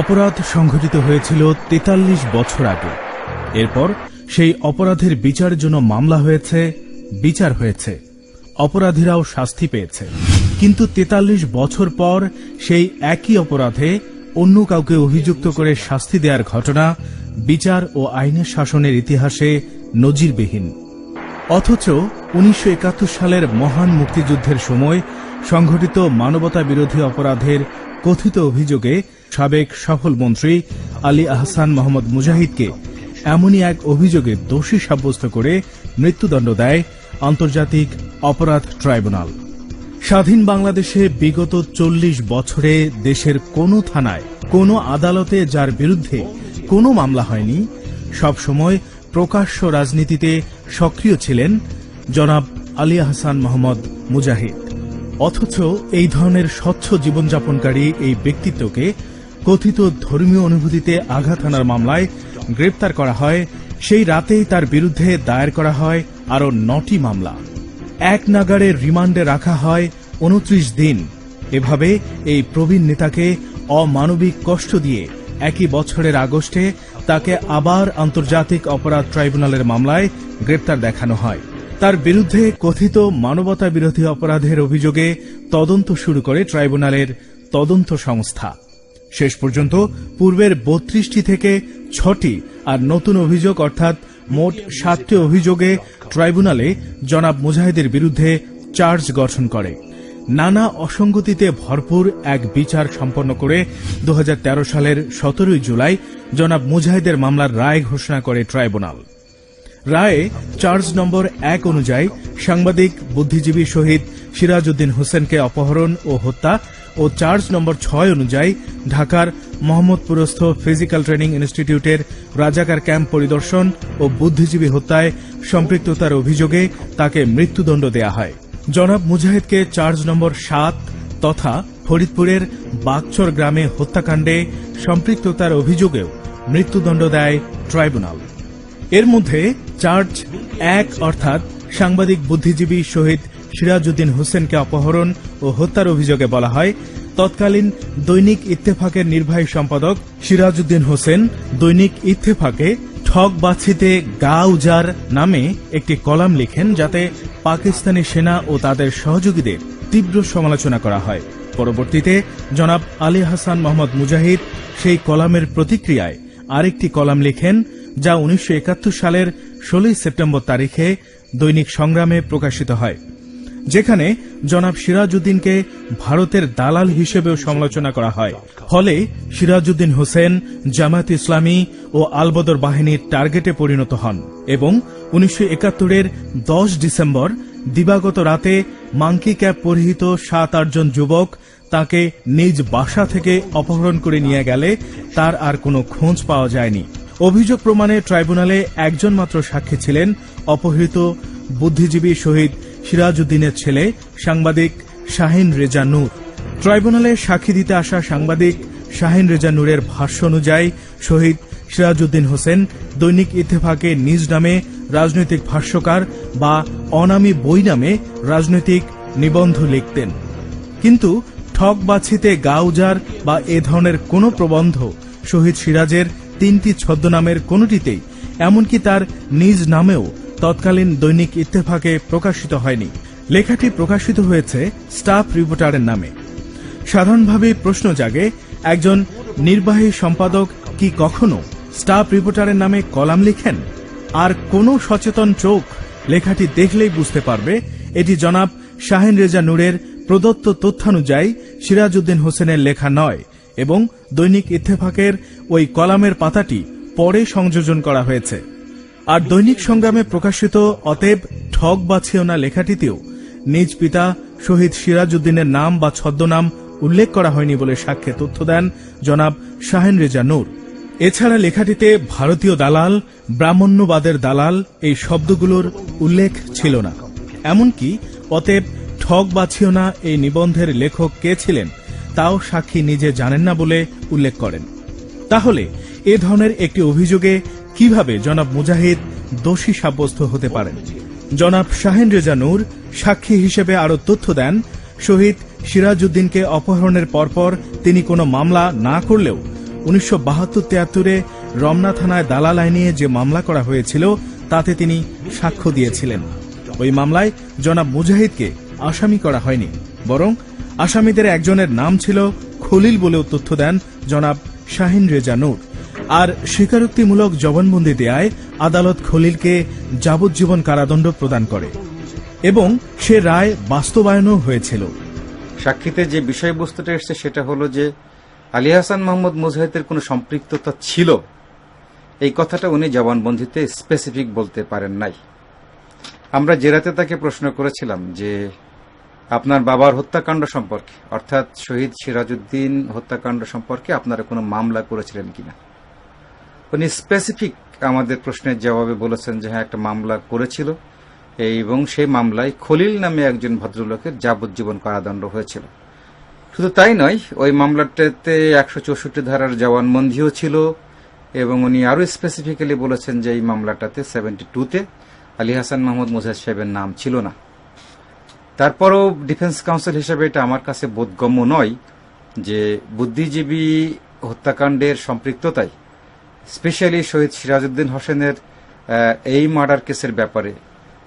অপরাধ সংঘটিত হয়েছিল তেতাল্লিশ বছর আগে। এরপর সেই অপরাধের বিচার জন্য মামলা হয়েছে, বিচার হয়েছে। অপরাধীরাও শাস্তি পেয়েছে। কিন্তু তেতাল্লিশ বছর পর সেই একই অপরাধে অন্য কাউকে অভিযুক্ত করে শাস্তি দেওয়ার ঘটনা বিচার ও আইনের শাসনের ইতিহাসে নজিরবিহীন। অথচ উনিশশো একাত্তর সালের মহান মুক্তিযুদ্ধের সময় সংঘটিত মানবতা বিরোধী অপরাধের কথিত অভিযোগে সাবেক সফল মন্ত্রী আলী আহসান মোহাম্মদ মুজাহিদকে এমনই এক অভিযোগে দোষী সাব্যস্ত করে মৃত্যুদণ্ড দেয় আন্তর্জাতিক অপরাধ ট্রাইব্যুনাল। স্বাধীন বাংলাদেশে বিগত চল্লিশ বছরে দেশের কোনো থানায়, কোনো আদালতে যার বিরুদ্ধে কোনো মামলা হয়নি, সবসময় প্রকাশ্য রাজনীতিতে সক্রিয় ছিলেন জনাব আলী আহসান মোহাম্মদ মুজাহিদ। অথচ এই ধরনের স্বচ্ছ জীবনযাপনকারী এই ব্যক্তিত্বকে কথিত ধর্মীয় অনুভূতিতে আঘাত হানার মামলায় গ্রেপ্তার করা হয়। সেই রাতেই তার বিরুদ্ধে দায়ের করা হয় আরও নটি মামলা। এক নাগারে রিমান্ডে রাখা হয় উনত্রিশ দিন। এভাবে এই প্রবীণ নেতাকে অমানবিক কষ্ট দিয়ে একই বছরের আগস্টে তাকে আবার আন্তর্জাতিক অপরাধ ট্রাইব্যুনালের মামলায় গ্রেপ্তার দেখানো হয়। তার বিরুদ্ধে কথিত মানবতা বিরোধী অপরাধের অভিযোগে তদন্ত শুরু করে ট্রাইব্যুনালের তদন্ত সংস্থা। শেষ পর্যন্ত পূর্বের বত্রিশটি থেকে ছটি আর নতুন অভিযোগ অর্থাৎ মোট সাতটি অভিযোগে ট্রাইব্যুনালে জনাব মুজাহিদের বিরুদ্ধে চার্জ গঠন করে। নানা অসঙ্গতিতে ভরপুর এক বিচার সম্পন্ন করে দু হাজার তেরো সালের সতেরোই জুলাই জনাব মুজাহিদের মামলার রায় ঘোষণা করে ট্রাইব্যুনাল। রায়ে চার্জ নম্বর এক অনুযায়ী সাংবাদিক, বুদ্ধিজীবী শহীদ সিরাজউদ্দিন হোসেনকে অপহরণ ও হত্যা ও চার্জ নম্বর ছয় অনুযায়ী ঢাকার মোহাম্মদপুরস্থ ফিজিক্যাল ট্রেনিং ইনস্টিটিউটের রাজাকার ক্যাম্প পরিদর্শন ও বুদ্ধিজীবী হত্যায় সম্পৃক্ততার অভিযোগে তাকে মৃত্যুদণ্ড দেয়া হয়। জনাব মুজাহিদকে চার্জ নম্বর সাত তথা ফরিদপুরের বাগচর গ্রামে হত্যাকাণ্ডে সম্পৃক্ততার অভিযোগেও মৃত্যুদণ্ড দেয় ট্রাইব্যুনাল। এর মধ্যে চার্জ এক অর্থাৎ সাংবাদিক বুদ্ধিজীবী শহীদ সিরাজউদ্দিন হোসেনকে অপহরণ ও হত্যার অভিযোগে বলা হয়। তৎকালীন দৈনিক ইত্তেফাকের নির্বাহী সম্পাদক সিরাজউদ্দিন হোসেন দৈনিক ইত্তেফাকে ঠক বাছিতে গা উজার নামে একটি কলাম লিখেন যাতে পাকিস্তানি সেনা ও তাদের সহযোগীদের তীব্র সমালোচনা করা হয়। পরবর্তীতে জনাব আলী হাসান মোহাম্মদ মুজাহিদ সেই কলামের প্রতিক্রিয়ায় আরেকটি কলাম লিখেন যা উনিশশো একাত্তর সালের ষোলোই সেপ্টেম্বর তারিখে দৈনিক সংগ্রামে প্রকাশিত হয়। যেখানে জনাব সিরাজউদ্দিনকে ভারতের দালাল হিসেবেও সমালোচনা করা হয়। ফলে সিরাজউদ্দিন হোসেন, জামায়াত ইসলামী ও আলবদর বাহিনীর টার্গেটে পরিণত হন এবং উনিশশো একাত্তরের দশ ডিসেম্বর, দিবাগত রাতে মাঙ্কি ক্যাপ পরিহিত সাত আটজন যুবক তাকে নিজ বাসা থেকে অপহরণ করে নিয়ে গেলে তার আর কোনো খোঁজ পাওয়া যায়নি। অভিযোগ প্রমাণে ট্রাইব্যুনালে একজন মাত্র সাক্ষী ছিলেন, অপহৃত বুদ্ধিজীবী শহীদ সিরাজউদ্দিনের ছেলে সাংবাদিক শাহিন রেজা নূর। ট্রাইব্যুনালে সাক্ষী দিতে আসা সাংবাদিক শাহিন রেজা নূরের ভাষ্য অনুযায়ী, শহীদ সিরাজউদ্দিন হোসেন দৈনিক ইত্তেফাকে নিজ নামে রাজনৈতিক ভাষ্যকার বা অনামী বই নামে রাজনৈতিক নিবন্ধ লিখতেন। কিন্তু ঠক বাছিতে গাউজার বা এ ধরনের কোনো প্রবন্ধ শহীদ সিরাজের তিনটি ছদ্মনামের কোনটিতেই, এমনকি তার নিজ নামেও তৎকালীন দৈনিক ইত্তেফাকে প্রকাশিত হয়নি। লেখাটি প্রকাশিত হয়েছে স্টাফ রিপোর্টারের নামে। সাধারণভাবে প্রশ্ন জাগে, একজন নির্বাহী সম্পাদক কি কখনো স্টাফ রিপোর্টারের নামে কলাম লিখেন? আর কোনো সচেতন চোখ লেখাটি দেখলেই বুঝতে পারবে, এটি জনাব শাহিন রেজা নূরের প্রদত্ত তথ্যানুযায়ী সিরাজউদ্দিন হোসেনের লেখা নয় এবং দৈনিক ইত্তেফাকের ওই কলামের পাতাটি পরে সংযোজন করা হয়েছে। আর দৈনিক সংগ্রামে প্রকাশিত অতএব ঠক বাছিও না লেখাটিতেও নিজ পিতা শহীদ সিরাজউদ্দিনের নাম বা ছদ্মনাম উল্লেখ করা হয়নি বলে সাক্ষ্যে তথ্য দেন জনাব শাহেন রেজা নূর। এছাড়া লেখাটিতে ভারতীয় দালাল, ব্রাহ্মণ্যবাদের দালাল এই শব্দগুলোর উল্লেখ ছিল না। এমনকি অতএব ঠক বাছিও না এই নিবন্ধের লেখক কে ছিলেন তাও সাক্ষী নিজে জানেন না বলে উল্লেখ করেন। তাহলে এ ধরনের একটি অভিযোগে কীভাবে জনাব মুজাহিদ দোষী সাব্যস্ত হতে পারেন? জনাব শাহেন রেজা নূর সাক্ষী হিসেবে আরও তথ্য দেন, শহীদ সিরাজউদ্দিনকে অপহরণের পরপর তিনি কোনো মামলা না করলেও উনিশশো বাহাত্তর তিয়াত্তরে রমনা থানায় দালাল আইনে যে মামলা করা হয়েছিল, তাতে তিনি সাক্ষ্য দিয়েছিলেন। ওই মামলায় জনাব মুজাহিদকে আসামি করা হয়নি, বরং আসামিদের একজনের নাম ছিল খলিল বলেও তথ্য দেন জনাব শাহিন রেজা নূর। আর স্বীকারোক্তিমূলক জবানবন্দি দেয়ায় আদালত খলিলকে যাবজ্জীবন কারাদণ্ড প্রদান করে এবং সে রায় বাস্তবায়নও হয়েছিল। সাক্ষীতে যে বিষয়বস্তুটা এসছে সেটা হলো যে আলী হাসান মোহাম্মদ মুজাহিদের কোনো সম্পৃক্ততা ছিল। এই কথাটা উনি জবানবন্দিতে স্পেসিফিক বলতে পারেন নাই। আমরা জেরাতে তাকে প্রশ্ন করেছিলাম যে আপনার বাবার হত্যাকাণ্ড সম্পর্কে, অর্থাৎ শহীদ সিরাজউদ্দিন হত্যাকাণ্ড সম্পর্কে আপনারা কোনো মামলা করেছিলেন কিনা? উনি স্পেসিফিক আমাদের প্রশ্নের জবাবে বলেছেন যে হ্যাঁ একটা মামলা করেছিল। এবং সেই মামলায় খলিল নামে একজন ভদ্রলোকের যাবজ্জীবন কারাদণ্ড হয়েছিল। শুধু তাই নয়, ওই মামলাটাতে একশো চৌষট্টি ধারার জবানবন্দিও ছিল এবং উনি আরও স্পেসিফিক্যালি বলেছেন যে এই মামলাটাতে সেভেন্টি টুতে আলী হাসান মাহমুদ মুজাহিদ সাহেবের নাম ছিল না। তারপরও ডিফেন্স কাউন্সিল হিসেবে এটা আমার কাছে বোধগম্য নয় যে বুদ্ধিজীবী হত্যাকাণ্ডের সম্পৃক্ততায় স্পেশালি শহীদ সিরাজউদ্দিন হোসেনের এই মার্ডার কেসের ব্যাপারে,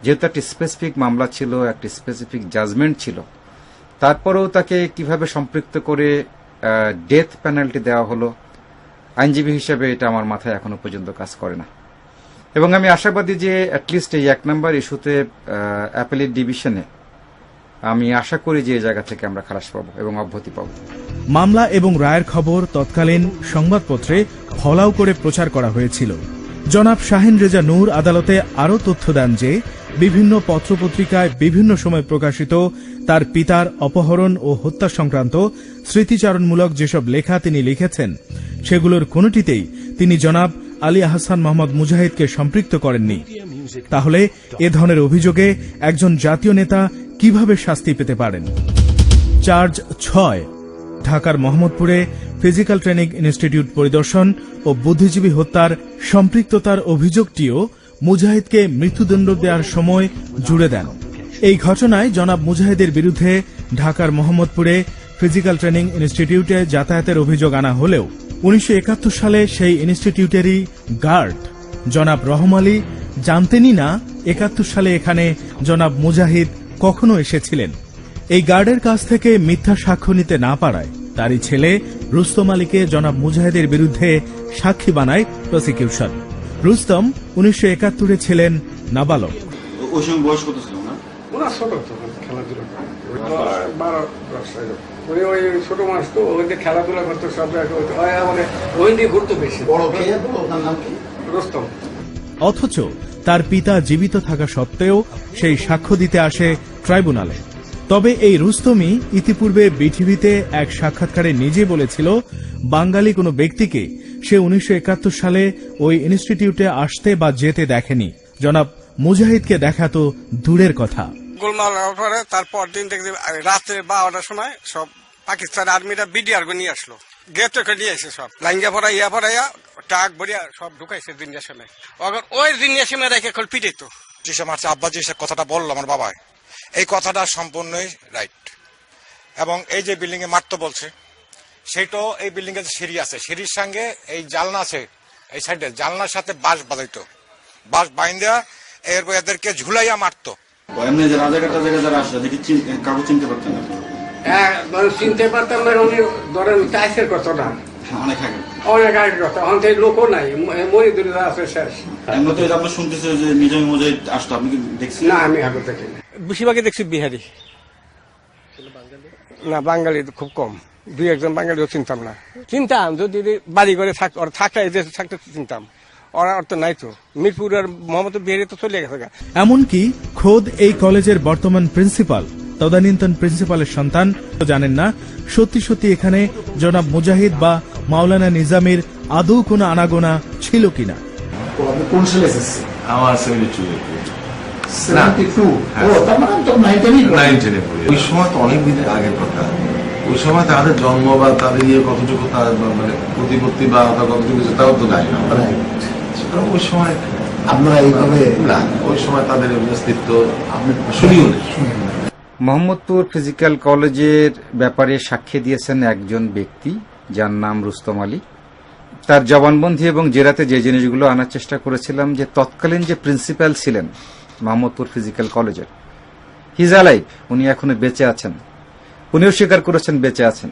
যেহেতু একটি স্পেসিফিক মামলা ছিল, একটি স্পেসিফিক জাজমেন্ট ছিল, তারপরেও তাকে কীভাবে সম্পৃক্ত করে ডেথ পেনাল্টি দেওয়া হলো, আইনজীবী হিসেবে এটা আমার মাথায় এখনও পর্যন্ত কাজ করে না। এবং আমি আশাবাদী যে অ্যাটলিস্ট এই এক নম্বর ইস্যুতে অ্যাপেলের ডিভিশনে আমি আশা করি যে জায়গা থেকে আমরা খালাস পাবো এবং অব্যাহতি পাব। মামলা এবং রায়ের খবর তৎকালীন সংবাদপত্রে ফলাও করে প্রচার করা হয়েছিল। জনাব শাহিন রেজা নূর আদালতে আরও তথ্য দেন যে, বিভিন্ন পত্রপত্রিকায় বিভিন্ন সময় প্রকাশিত তার পিতার অপহরণ ও হত্যা সংক্রান্ত স্মৃতিচারণমূলক যেসব লেখা তিনি লিখেছেন, সেগুলোর কোনটিতেই তিনি জনাব আলী আহসান মোহাম্মদ মুজাহিদকে সম্পৃক্ত করেননি। তাহলে এ ধরনের অভিযোগে একজন জাতীয় নেতা কীভাবে শাস্তি পেতে পারেন? চার্জ ছয়, ঢাকার মোহাম্মদপুরে ফিজিক্যাল ট্রেনিং ইনস্টিটিউট পরিদর্শন ও বুদ্ধিজীবী হত্যার সম্পৃক্ততার অভিযোগটিও মুজাহিদকে মৃত্যুদণ্ড দেওয়ার সময় জুড়ে দেন। এই ঘটনায় জনাব মুজাহিদের বিরুদ্ধে ঢাকার মোহাম্মদপুরে ফিজিক্যাল ট্রেনিং ইনস্টিটিউটে যাতায়াতের অভিযোগ আনা হলেও, উনিশশো একাত্তর সালে সেই ইনস্টিটিউটেরই গার্ড জনাব রহম আলী জানতেনই না একাত্তর সালে এখানে জনাব মুজাহিদ কখনো এসেছিলেন। এই গার্ডের কাছ থেকে মিথ্যা সাক্ষ্য নিতে না পারায় তারই ছেলে রুস্তম আলীকে জনাব মুজাহিদের বিরুদ্ধে সাক্ষী বানায় প্রসিকিউশন। রুস্তম উনিশশো একাত্তরে ছিলেন নাবালক। ওই সময় বয়স কত ছিল না ওই ছোট তো ওই যে খেলাধুলা করতো সব মানে ওই নিয়ে ঘুরতো বেশি। বড় রুস্তম। অথচ তার পিতা জীবিত থাকা সত্ত্বেও সেই সাক্ষ্য দিতে আসে ট্রাইব্যুনালে। তবে এই রুস্তমি ইতিপূর্বে বিটিভিতে এক সাক্ষাৎকারে নিজে বলেছিল, বাঙালি কোনো ব্যক্তিকে সে উনিশশো একাত্তর সালে ওই ইনস্টিটিউটে আসতে বা যেতে দেখেনি। জনাব মুজাহিদকে দেখা তো দূরের কথা। গোলমাল পরে তারপর দিন দেখছি রাত্রে বারোটার সময় সব পাকিস্তান আর্মিরা বিডিআর নিয়ে আসলো। গেটে নিয়ে আসে সব লাইঙ্গা পড়া ইয়া পড়াইয়া টাক ভরিয়া সব ঢুকাইছে দিনের সময় অগর ওই দিনের সময় রেখে খোল পিটাইতো যেসব আমার আব্বা যে সে কথাটা বলল আমার বাবাই এই কথাটা সম্পূর্ণই রাইট। এবং এই যে বিল্ডিং এ মারতো বলছে সেইটাও এই বিল্ডিং এর যে সিঁড়ি আছে সিঁড়ির সঙ্গে এই জালনা আছে এই সাইডে জালনার সাথে বাঁশ বাঁধাইতো। বাঁশ বাইন্দা এরপর এদেরকে ঝুলাইয়া মারতো। এমনি যে রাজাঘাট টাজাঘাট যারা আসে দেখি কাগজ চিনতে পারতেন না? হ্যাঁ মানে চিনতে পারতাম না উনি ধরেন টাইসের কথা না হ্যাঁ, অনেক আগে। অনেক আগের কথা অন্ত লোকও নাই আছে শেষ। এমনি তো এই যে আমরা শুনতেছি যে নিজামী মুজাহিদ আসতো আপনি কি দেখছেন না আমি আগে থেকে বেশিরভাগই দেখছি বিহারি। না বাঙালি খুব কম। দুই একজন বাঙালিও চিনতাম না। চিনতাম যদি বাড়ি করে থাক ওরা থাকলে এই দেশে থাকতে চিনতাম। ওরা অর্থ নাই তো। মিরপুর আর মোহাম্মদ বিহারি তো চলে গেছে এমনকি খোদ এই কলেজের বর্তমান প্রিন্সিপাল তদানীন্তন প্রিন্সিপালের সন্তান জানেন না সত্যি সত্যি এখানে জনাব মুজাহিদ বা মাওলানা নিজামের আদৌ কোনো আনাগোনা ছিল কিনা? কোন সালে এসেছেন আমার সেভেন্টি টু সেভেন্টি টু? ও তার মানে ওই সময় তো অনেক দিনের আগের কথা। ওই সময় তাদের জন্ম বা তাদের ইয়ে কতটুকু তার মানে প্রতিপত্তি বা কতটুকু তাও তো জানি না। ওই সময় আপনারা এইভাবে না ওই সময় তাদের অস্তিত্ব আপনি শুনিও মোহাম্মদপুর ফিজিক্যাল কলেজের ব্যাপারে সাক্ষী দিয়েছেন একজন ব্যক্তি। যার নাম রুস্তম আলী। তার জবানবন্দি এবং জেরাতে যে জিনিসগুলো আনার চেষ্টা করেছিলাম যে তৎকালীন যে প্রিন্সিপাল ছিলেন মোহাম্মদপুর ফিজিক্যাল কলেজের হিজ আলাইভ উনি এখনও বেঁচে আছেন। উনিও স্বীকার করেছেন বেঁচে আছেন।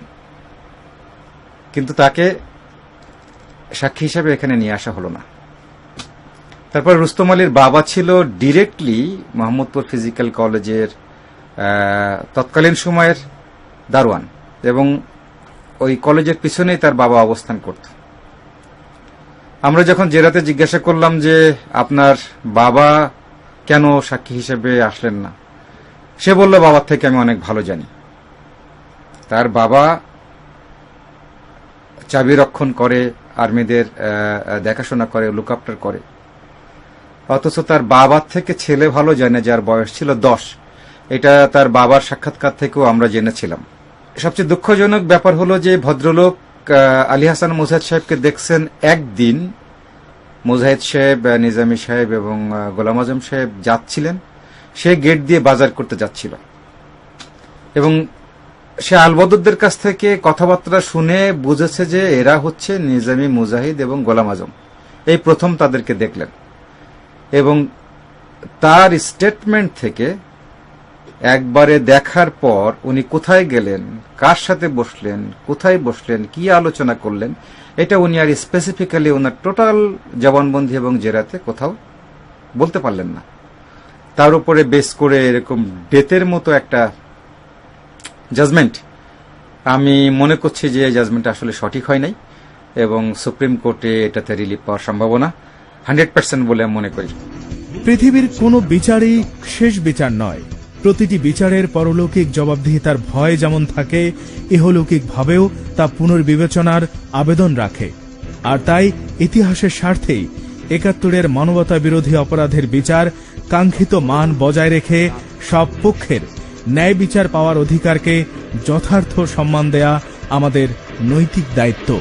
কিন্তু তাকে সাক্ষী হিসাবে এখানে নিয়ে আসা হলো না। তারপর রুস্তম আলীর বাবা ছিল ডিরেক্টলি মোহাম্মদপুর ফিজিক্যাল কলেজের তৎকালীন সময়ের দারোয়ান এবং ওই কলেজের পিছনেই তার বাবা অবস্থান করত। আমরা যখন জেরাতে জিজ্ঞাসা করলাম যে, আপনার বাবা কেন সাক্ষী হিসেবে আসলেন না? সে বলল, বাবার থেকে আমি অনেক ভালো জানি। তার বাবা চাবি রক্ষণ করে, আর্মিদের দেখাশোনা করে লুক আফটার করে। অথচ তার বাবার থেকে ছেলে ভালো জানে, যার বয়স ছিল দশ। এটা তার বাবার সাক্ষাৎকার থেকেও আমরা জেনেছিলাম। সবচেয়ে দুঃখজনক ব্যাপার হলো যে ভদ্রলোক আলী হাসান মুজাহিদ সাহেবকে দেখছেন একদিন। মুজাহিদ সাহেব নিজামী সাহেব এবং গোলাম আজম সাহেব যাচ্ছিলেন। সে গেট দিয়ে বাজার করতে যাচ্ছিল। এবং সে আলবদরদের কাছ থেকে কথাবার্তা শুনে বুঝেছে যে এরা হচ্ছে নিজামী মুজাহিদ এবং গোলাম আজম। এই প্রথম তাদেরকে দেখলেন। এবং তার স্টেটমেন্ট থেকে একবারে দেখার পর উনি কোথায় গেলেন, কার সাথে বসলেন, কোথায় বসলেন, কি আলোচনা করলেন, এটা উনি আর স্পেসিফিক্যালি ওনার টোটাল জবানবন্দি এবং জেরাতে কোথাও বলতে পারলেন না। তার উপরে বেস করে এরকম ডেথের মতো একটা জাজমেন্ট আমি মনে করছি যে জাজমেন্ট আসলে সঠিক হয় নাই এবং সুপ্রিম কোর্টে এটাতে রিলিফ পাওয়ার সম্ভাবনা হান্ড্রেড পার্সেন্ট বলে আমি মনে করি। পৃথিবীর কোনো বিচারই শেষ বিচার নয়। প্রতিটি বিচারের পরলৌকিক জবাবদিহিতার ভয় যেমন থাকে ইহলৌকিক ভাবেও তা পুনর্বিবেচনার আবেদন রাখে। আর তাই ইতিহাসের স্বার্থেই একাত্তরের মানবতা বিরোধী অপরাধের বিচার কাঙ্ক্ষিত মান বজায় রেখে সব পক্ষের ন্যায় বিচার পাওয়ার অধিকারকে যথার্থ সম্মান দেয়া আমাদের নৈতিক দায়িত্ব।